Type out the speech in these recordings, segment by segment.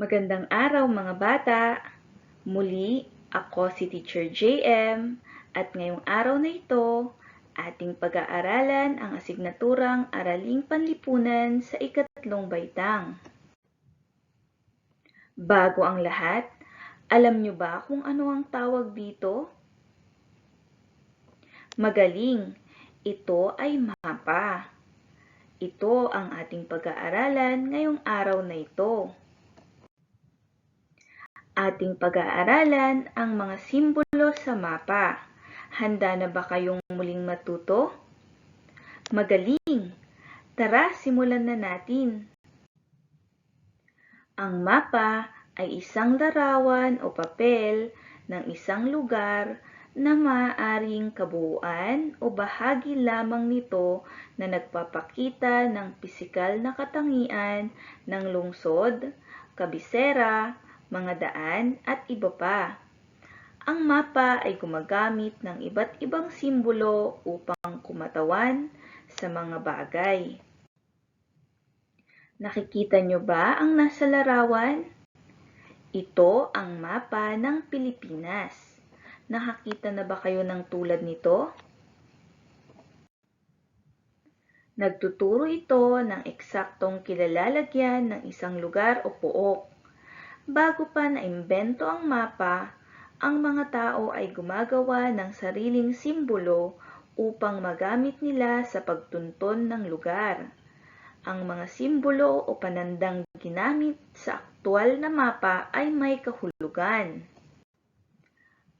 Magandang araw mga bata! Muli, ako si Teacher JM at ngayong araw na ito, ating pag-aaralan ang asignaturang Araling Panlipunan sa ikatlong baitang. Bago ang lahat, alam nyo ba kung ano ang tawag dito? Magaling! Ito ay mapa. Ito ang ating pag-aaralan ngayong araw na ito. Ating pag-aaralan ang mga simbolo sa mapa. Handa na ba kayong muling matuto? Magaling! Tara, simulan na natin. Ang mapa ay isang larawan o papel ng isang lugar na maaaring kabuuan o bahagi lamang nito na nagpapakita ng pisikal na katangian ng lungsod, kabisera, mga daan at iba pa. Ang mapa ay gumagamit ng iba't ibang simbolo upang kumatawan sa mga bagay. Nakikita nyo ba ang nasa larawan? Ito ang mapa ng Pilipinas. Nakakita na ba kayo ng tulad nito? Nagtuturo ito ng eksaktong kilalalagyan ng isang lugar o pook. Bago pa naimbento ang mapa, ang mga tao ay gumagawa ng sariling simbolo upang magamit nila sa pagtunton ng lugar. Ang mga simbolo o panandang ginamit sa aktwal na mapa ay may kahulugan.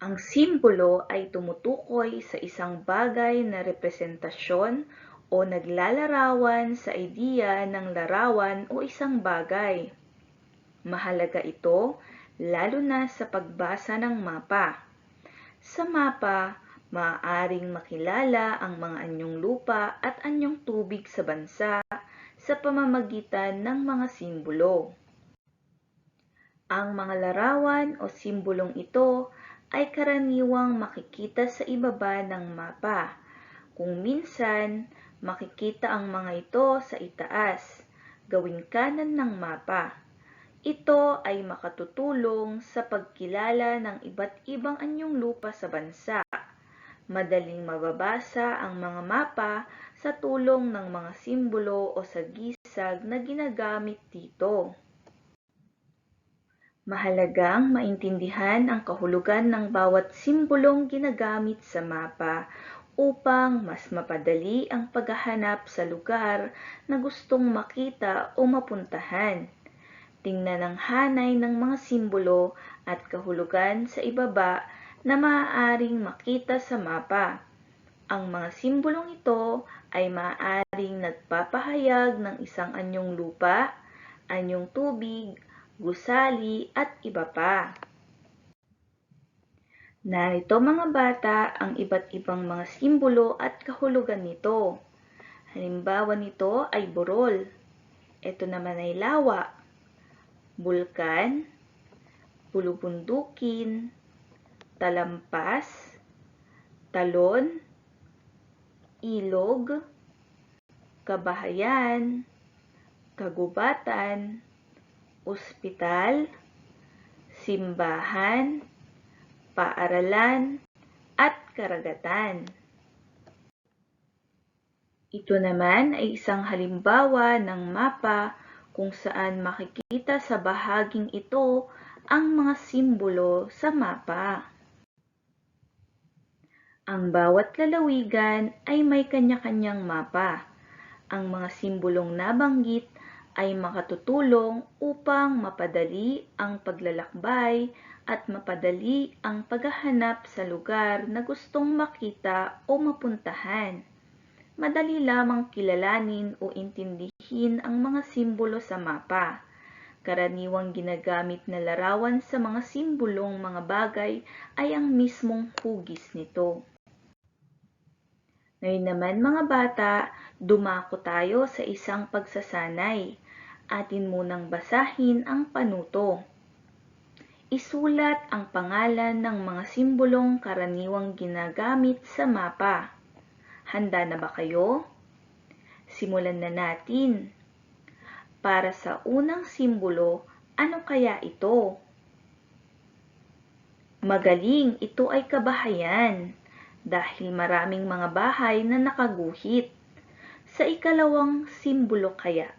Ang simbolo ay tumutukoy sa isang bagay na representasyon o naglalarawan sa ideya ng larawan o isang bagay. Mahalaga ito lalo na sa pagbasa ng mapa. Sa mapa, maaaring makilala ang mga anyong lupa at anyong tubig sa bansa sa pamamagitan ng mga simbolo. Ang mga larawan o simbolong ito ay karaniwang makikita sa ibaba ng mapa. Kung minsan, makikita ang mga ito sa itaas, gawing kanan ng mapa. Ito ay makatutulong sa pagkilala ng iba't ibang anyong lupa sa bansa. Madaling mababasa ang mga mapa sa tulong ng mga simbolo o sagisag na ginagamit dito. Mahalagang maintindihan ang kahulugan ng bawat simbolong ginagamit sa mapa upang mas mapadali ang paghahanap sa lugar na gustong makita o mapuntahan. Tingnan ang hanay ng mga simbolo at kahulugan sa ibaba na maaaring makita sa mapa. Ang mga simbolong ito ay maaaring nagpapahayag ng isang anyong lupa, anyong tubig, gusali at iba pa. Narito mga bata ang iba't ibang mga simbolo at kahulugan nito. Halimbawa nito ay burol. Ito naman ay lawa, bulkan, bulubundukin, talampas, talon, ilog, kabahayan, kagubatan, ospital, simbahan, paaralan, at karagatan. Ito naman ay isang halimbawa ng mapa kung saan makikita sa bahaging ito ang mga simbolo sa mapa. Ang bawat lalawigan ay may kanya-kanyang mapa. Ang mga simbolong nabanggit ay makatutulong upang mapadali ang paglalakbay at mapadali ang paghahanap sa lugar na gustong makita o mapuntahan. Madali lamang kilalanin o intindihin ang mga simbolo sa mapa. Karaniwang ginagamit na larawan sa mga simbolong mga bagay ay ang mismong hugis nito. Ngayon naman mga bata, dumako tayo sa isang pagsasanay. Atin munang basahin ang panuto. Isulat ang pangalan ng mga simbolong karaniwang ginagamit sa mapa. Handa na ba kayo? Simulan na natin. Para sa unang simbolo Ano kaya ito? Magaling, ito ay kabahayan dahil maraming mga bahay na nakaguhit. Sa ikalawang simbolo kaya?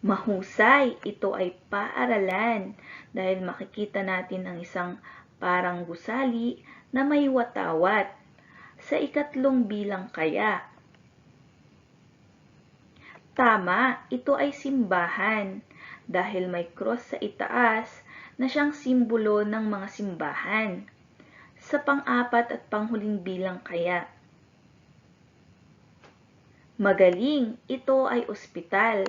Mahusay, ito ay paaralan dahil makikita natin ang isang parang gusali na may watawat. Sa ikatlong bilang kaya? Tama, ito ay simbahan dahil may cross sa itaas na siyang simbolo ng mga simbahan. Sa pang-apat at panghuling bilang kaya? Magaling, ito ay ospital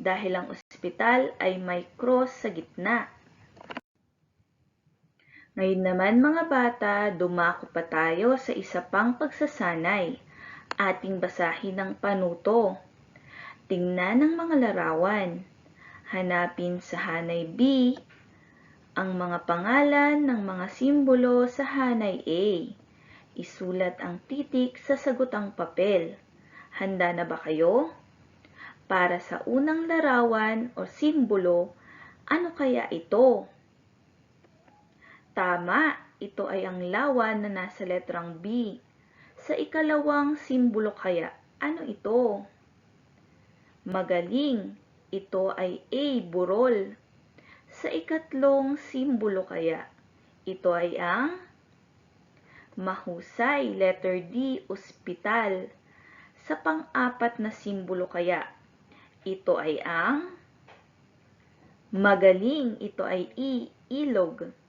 dahil ang ospital ay may cross sa gitna. Ngayon naman mga bata, dumako pa tayo sa isa pang pagsasanay. Ating basahin ng panuto. Tingnan ang mga larawan. Hanapin sa hanay B ang mga pangalan ng mga simbolo sa hanay A. Isulat ang titik sa sagutang papel. Handa na ba kayo? Para sa unang larawan o simbolo, ano kaya ito? Tama, ito ay ang lawan na nasa letrang B. Sa ikalawang simbolo kaya, ano ito? Magaling, ito ay A, burol. Sa ikatlong simbolo kaya, ito ay ang mahusay, letter D, ospital. Sa pang-apat na simbolo kaya, ito ay ang magaling, ito ay I, ilog.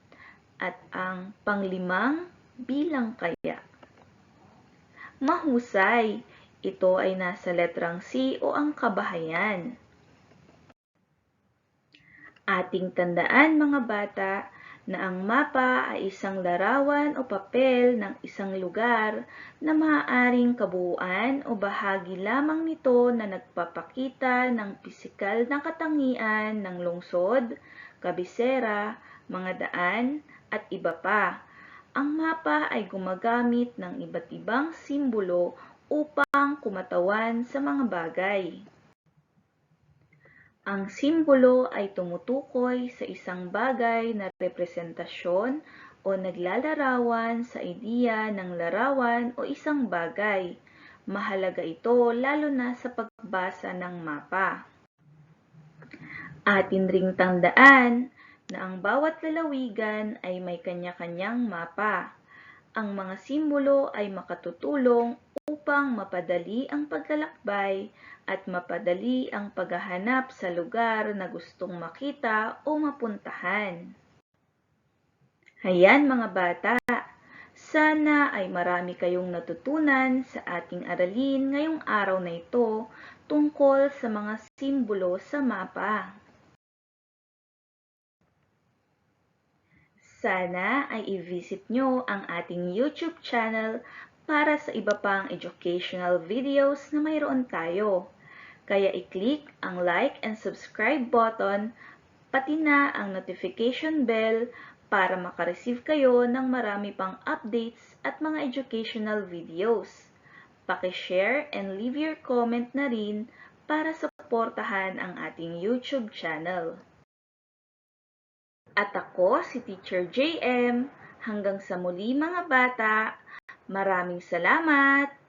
At ang panglimang bilang kaya. Mahusay, ito ay nasa letrang C o ang kabahayan. Ating tandaan mga bata na ang mapa ay isang larawan o papel ng isang lugar na maaaring kabuuan o bahagi lamang nito na nagpapakita ng pisikal na katangian ng lungsod, kabisera, mga daan, at iba pa. Ang mapa ay gumagamit ng iba't ibang simbolo upang kumatawan sa mga bagay. Ang simbolo ay tumutukoy sa isang bagay na representasyon o naglalarawan sa ideya ng larawan o isang bagay. Mahalaga ito lalo na sa pagbasa ng mapa. Atin ring tandaan na ang bawat lalawigan ay may kanya-kanyang mapa. Ang mga simbolo ay makatutulong upang mapadali ang paglalakbay at mapadali ang paghahanap sa lugar na gustong makita o mapuntahan. Hayan mga bata, sana ay marami kayong natutunan sa ating aralin ngayong araw na ito tungkol sa mga simbolo sa mapa. Sana ay i-visit nyo ang ating YouTube channel para sa iba pang educational videos na mayroon tayo. Kaya i-click ang like and subscribe button, pati na ang notification bell para makareceive kayo ng marami pang updates at mga educational videos. Paki-share and leave your comment na rin para suportahan ang ating YouTube channel. At ako si Teacher JM. Hanggang sa muli mga bata, maraming salamat!